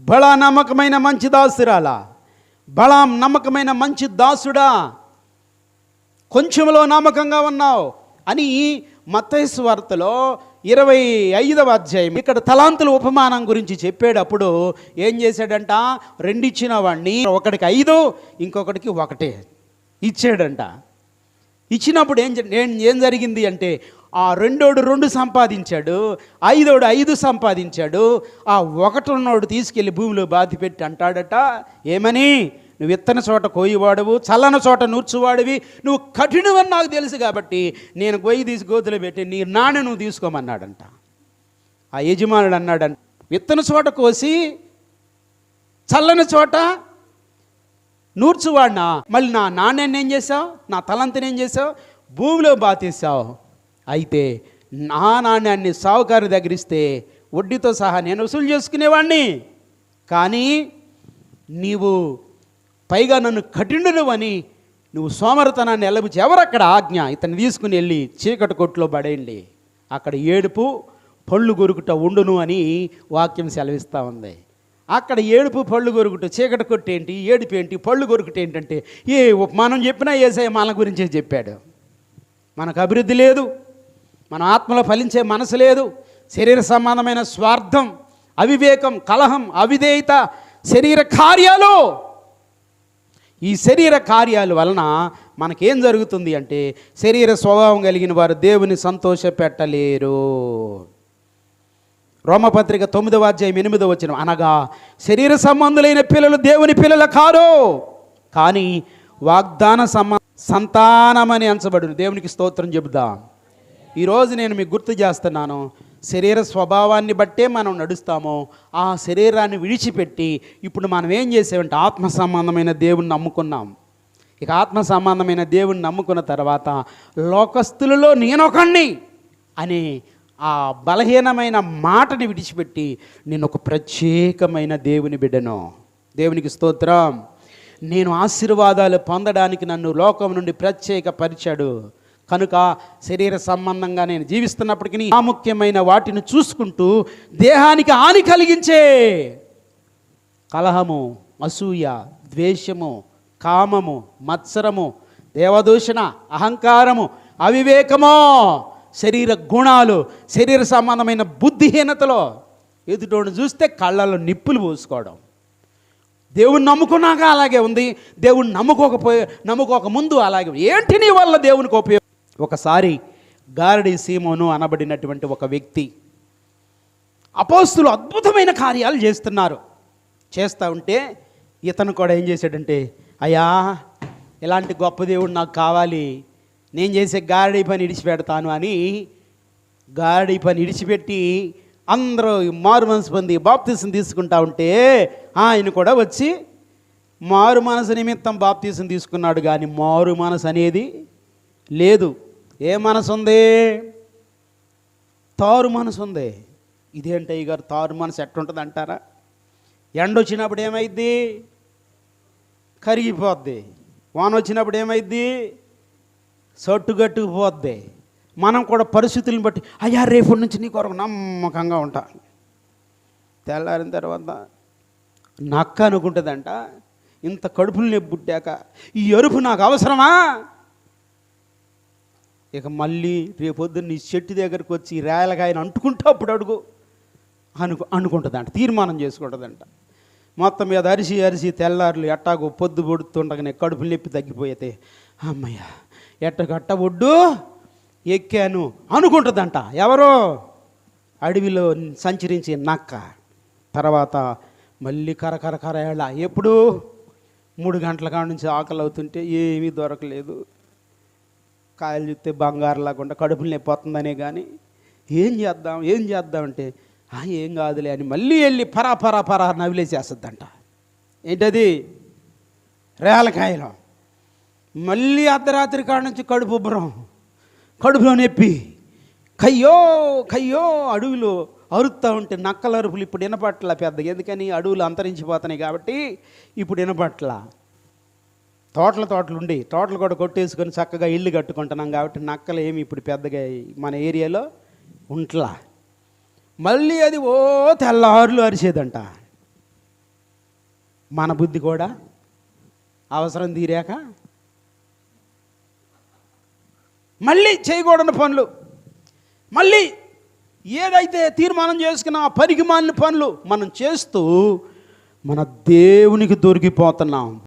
బళా నమ్మకమైన మంచి దాసురాలా? బళాం నమ్మకమైన మంచి దాసుడా? కొంచెంలో నమ్మకంగా ఉన్నావు అని మత్తైసు వార్తలో ఇరవై ఐదవ అధ్యాయం ఇక్కడ తలాంతుల ఉపమానం గురించి చెప్పేటప్పుడు ఏం చేశాడంట? రెండిచ్చిన వాడిని ఒకడికి ఐదు ఇంకొకటికి ఒకటే ఇచ్చాడంట. ఇచ్చినప్పుడు ఏం ఏం ఏం జరిగింది అంటే ఆ రెండోడు రెండు సంపాదించాడు ఐదోడు ఐదు సంపాదించాడు ఆ ఒకటున్నోడు తీసుకెళ్ళి భూమిలో బాధి పెట్టి అంటాడట ఏమని? నువ్వు విత్తన చోట కోయివాడవు చల్లన చోట నూర్చువాడివి నువ్వు కఠినవని నాకు తెలుసు కాబట్టి నేను గొయ్యి తీసి గోతులో పెట్టి నీ నాణ్య నువ్వు తీసుకోమన్నాడంట. ఆ యజమానుడు అన్నాడంట విత్తన చోట కోసి చల్లని చోట నూర్చువాడినా? మళ్ళీ నా నాణ్యాన్ని ఏం చేసావు నా తలంతిని ఏం చేసావు భూమిలో బాతేసావు అయితే నా నాణ్యాన్ని సావుకారు దగ్గర ఇస్తే వడ్డీతో సహా నేను వసూలు చేసుకునేవాడిని కానీ నీవు పైగా నన్ను కఠినుడు నువ్వు సోమరతనాన్ని ఎల్లబుచ్చి ఎవరక్కడ ఆజ్ఞ? ఇతను తీసుకుని వెళ్ళి చీకటి కొట్టులో పడేయండి. అక్కడ ఏడుపు పళ్ళు గొరుకుట ఉండును అని వాక్యం సెలవిస్తూ ఉంది. అక్కడ ఏడుపు పళ్ళు గొరుకుట చీకటి కొట్టేంటి? ఏడుపు ఏంటి? పళ్ళు గొరుకుట ఏంటంటే ఏ మనం చెప్పినా ఏసే మన గురించే చెప్పాడు. మనకు అభివృద్ధి లేదు. మన ఆత్మలో ఫలించే మనసు లేదు. శరీర సంబంధమైన స్వార్థం అవివేకం కలహం అవిధేయత శరీర కార్యాలు. ఈ శరీర కార్యాల వలన మనకేం జరుగుతుంది అంటే శరీర స్వభావం కలిగిన వారు దేవుని సంతోష పెట్టలేరు. రోమపత్రిక తొమ్మిదవ అధ్యాయం ఎనిమిదవ వచ్చిన అనగా శరీర సంబంధులైన పిల్లలు దేవుని పిల్లల కారు. కానీ వాగ్దాన సంబ సంతానమని అంచబడు దేవునికి స్తోత్రం చెబుదాం. ఈరోజు నేను మీకు గుర్తు చేస్తున్నాను. శరీర స్వభావాన్ని బట్టే మనం నడుస్తాము. ఆ శరీరాన్ని విడిచిపెట్టి ఇప్పుడు మనం ఏం చేసామంటే ఆత్మ సంబంధమైన దేవుణ్ణి నమ్ముకున్నాం. ఇక ఆత్మ సంబంధమైన దేవుణ్ణి నమ్ముకున్న తర్వాత లోకస్తులలో నేనొకణ్ణి అని ఆ బలహీనమైన మాటని విడిచిపెట్టి నేను ఒక ప్రత్యేకమైన దేవుని బిడ్డను. దేవునికి స్తోత్రం. నేను ఆశీర్వాదాలు పొందడానికి నన్ను లోకం నుండి ప్రత్యేక పరిచాడు కనుక శరీర సంబంధంగా నేను జీవిస్తున్నప్పటికీ ప్రాముఖ్యమైన వాటిని చూసుకుంటూ దేహానికి హాని కలిగించే కలహము అసూయ ద్వేషము కామము మత్సరము దేవదూషణ అహంకారము అవివేకము శరీర గుణాలు శరీర సంబంధమైన బుద్ధిహీనతలో ఎదుటోడు చూస్తే కళ్ళలో నిప్పులు పోసుకోవడం. దేవుణ్ణి నమ్ముకున్నాక అలాగే ఉంది. దేవుణ్ణి నమ్ముకోకపోయే నమ్ముకోక ముందు అలాగే ఏంటి నీ వల్ల దేవునికి ఉపయోగం? ఒకసారి గారడి సీమోను అనబడినటువంటి ఒక వ్యక్తి అపోస్తులు అద్భుతమైన కార్యాలు చేస్తున్నారు. చేస్తూ ఉంటే ఇతను కూడా ఏం చేశాడంటే అయ్యా ఇలాంటి గొప్ప దేవుడు నాకు కావాలి. నేను చేసే గారడీ పని ఇడిచిపెడతాను అని గారడీ పని ఇడిచిపెట్టి అందరూ మారు మనసు పొంది బాప్తీసం తీసుకుంటా ఉంటే ఆయన కూడా వచ్చి మారు మనసు నిమిత్తం బాప్తీసం తీసుకున్నాడు. కానీ మారు మనసు అనేది లేదు. ఏ మనసు ఉంది తారు మనసు ఉంది ఇదేంటయ్య గారు తారు మనసు ఎట్టుంటుంది అంటారా ఎండ వచ్చినప్పుడు ఏమైద్ది? కరిగిపోద్ది. వాన వచ్చినప్పుడు ఏమైద్ది సట్టుగట్టుకుపోద్ది మనం కూడా పరిస్థితులను బట్టి అయ్యా రేపటి నుంచి నీ కొరకు నమ్మకంగా ఉంటా. తెల్లారిన తర్వాత నక్క అనుకుంటుందంట ఇంత కడుపులు నొప్పి పుట్టాక ఈ ఎరుపు నాకు అవసరమా? ఇక మళ్ళీ రేపొద్దున్న నీ చెట్టు దగ్గరికి వచ్చి ఈ అంటుకుంటా అప్పుడు అడుగు. అనుకు అనుకుంటుందంట తీర్మానం చేసుకుంటుందంట. మొత్తం మీద అరిసి అరిసి తెల్లారులు ఎట్టాగో పొద్దు పొడుతుండగానే కడుపు నొప్పి తగ్గిపోయితే అమ్మయ్య ఎట్టగట్ట ఒడ్డు ఎక్కాను అనుకుంటుందంట. ఎవరో? అడవిలో సంచరించి నక్క. తర్వాత మళ్ళీ కరకర కర ఎప్పుడు? మూడు గంటల కాడ నుంచి ఆకలి అవుతుంటే ఏమీ దొరకలేదు. కాయలు చూస్తే బంగారు లేకుండా కడుపులు నొప్పిపోతుందనే కానీ ఏం చేద్దాం ఏం చేద్దాం అంటే "ఆ, ఏం కాదులే అని మళ్ళీ వెళ్ళి పరా పరా పరా నవిలేసేస్తుందంట. ఏంటది? రేలకాయలు మళ్ళీ అర్ధరాత్రి కాడ నుంచి కడుపు ఉబ్బరం. కడుపులో నొప్పి. కయ్యో కయ్యో అడవులు అరుస్తూ ఉంటే నక్కల అరుపులు ఇప్పుడు వినపట్ల పెద్ద ఎందుకని? అడవులు అంతరించిపోతున్నాయి కాబట్టి ఇప్పుడు వినపట్ల. తోటల తోటలు ఉండి తోటలు కూడా కొట్టేసుకొని చక్కగా ఇల్లు కట్టుకుంటున్నాం కాబట్టి నక్కలు ఏమి ఇప్పుడు పెద్దగా మన ఏరియాలో ఉంట్లా. మళ్ళీ అది ఓ తెల్లారులు అరిసేదంట మన బుద్ధి కూడా అవసరం తీరాక మళ్ళీ చేయకూడని పనులు. మళ్ళీ ఏదైతే తీర్మానం చేసుకున్న ఆ మాలిన పనులు మనం చేస్తూ మన దేవునికి దొరికిపోతున్నాం.